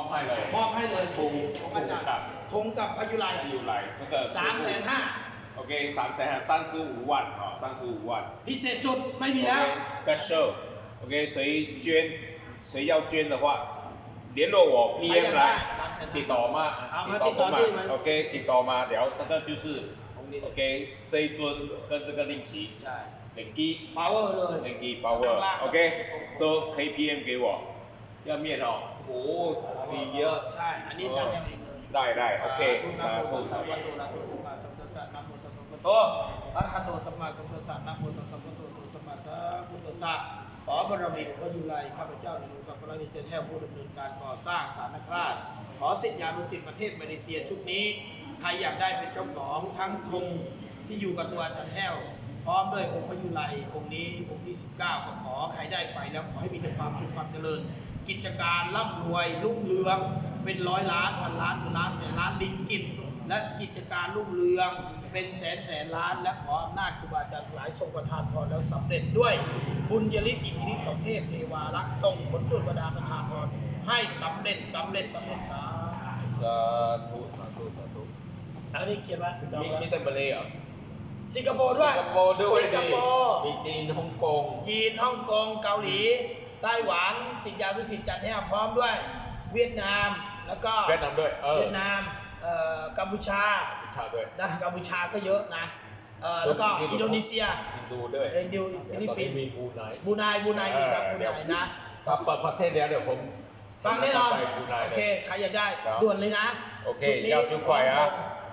อบให้เลย มอบให้เลย ทุง ของ ทุ อาง จารย์ กับ ธงกับพยุไล อยู่ไหล这个 สามแสนห้า OK 三千三十五万啊三十五万 พิเศษจุดไม่มีแล้ว OK special OK 谁捐谁要捐的话联络我 PM 来ติดต่อมา เอา ติ มา ดต่อ ติด ผ ต่อ มมา ที่มา OK ติดต่อมาเดี๋ยว这个就是 OK 这一尊跟这个令旗 ใช่ 领基 power เลย 领基 power OK so 可以 PM 给我 ยอดเมียนออกโอ้โหมีเยอะ ใช่ อันนี้จำยังไงได้ได้โอเคสาสาธุธุสาสาธุธุสาธุสัมมาสัมพุทธัสาธุะโมตัสสะภะคะวะโตุะระหสัมมาสัมพุทธัสสะนะโมตัสสะภะคะวโตสัมมาสัมพุทธัสสะขอบารมีหลวงพ่อยุไลข้าพเจ้าในหลวงสัพพะนิเจแท้ผู้ดำเนินการก่อสร้างสารนคราชขอสิทธิานุสิทธิประเทศมาเลเซียชุดนี้ใครอยากได้เป็นเจ้าของทั้งธงที่อยู่กับตัวาจารย์แห้วพร้อมด้วยองค์พระยุไลองค์นี้องค์ที่ 19ก็ขอใครได้ไปแล้วขอให้มีแต่ความสุขความเจริญ กิจการร่ำรวยรุ่งเรือง เป็นร้อยล้านพันล้านหมื่นล้านแสนล้านลิงกินและกิจการรุ่งเรือง เป็นแสนแสนล้าน และขออำนาจครูบาอาจารย์ทั้งหลายทรงประทานพรแล้วสำเร็จด้วย บุญยฤทธิ์อิทธิฤทธิ์ของเทพเทวารักษ์ทรงผลบุญประดาประทานพรให้สำเร็จสำเร็จสำเร็จสาธุสาธุสาธุสาธุอันนี้เขียนไว้ดอกมีแล้วมีแต่มาเลยเหรอสิงคโปร์ด้วยสิงคโปร์ด้วยสิงคโปร์มีจีนฮ่องกงจีนฮ่องกงเกาหลี ไต้หวันสิทธิยาทุสิทธิ์จันทร์ให้พร้อมด้วย เวียดนามแล้วก็เวียดนามด้วยเออเวียดนามเอ่อกัมพูชาชาด้วยนะกัมพูชาก็เยอะนะเอ่อแล้วก็อินโดนีเซียอินโดด้วยอินโดฟิลิปปินส์มีบูไนบรูไนบรูไนอีกครับบรูไนนะครับเปิดประเทศแล้วเดี๋ยวผมฟังแน่นอนไปบูไนโอเลเคยใครอยากได้ครับด่วนเลยนะโอเคจุดนี้ยาวจุดไขว่อะ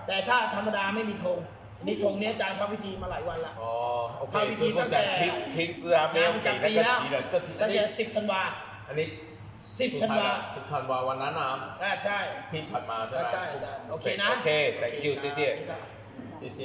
แต่ถ้าธรรมดาไม่มีธง นี่ผมเนี้อาจารย์ทำพิธีมาหลายวันละ อ๋อโอเคเอาวิธีคืตั้งแต่พิกพลิกซื้อครับไม่งานปีแล้วฉีก็ฉีอตั้นงนี้แต่สิบธันวา อันนี้สิบธันวา สิบธันวาวันนั้นนะครับอ่ใช่ที่ผ่านมาใช่ไหมโอเคนะ โอเค thank เสียเสีย เสีย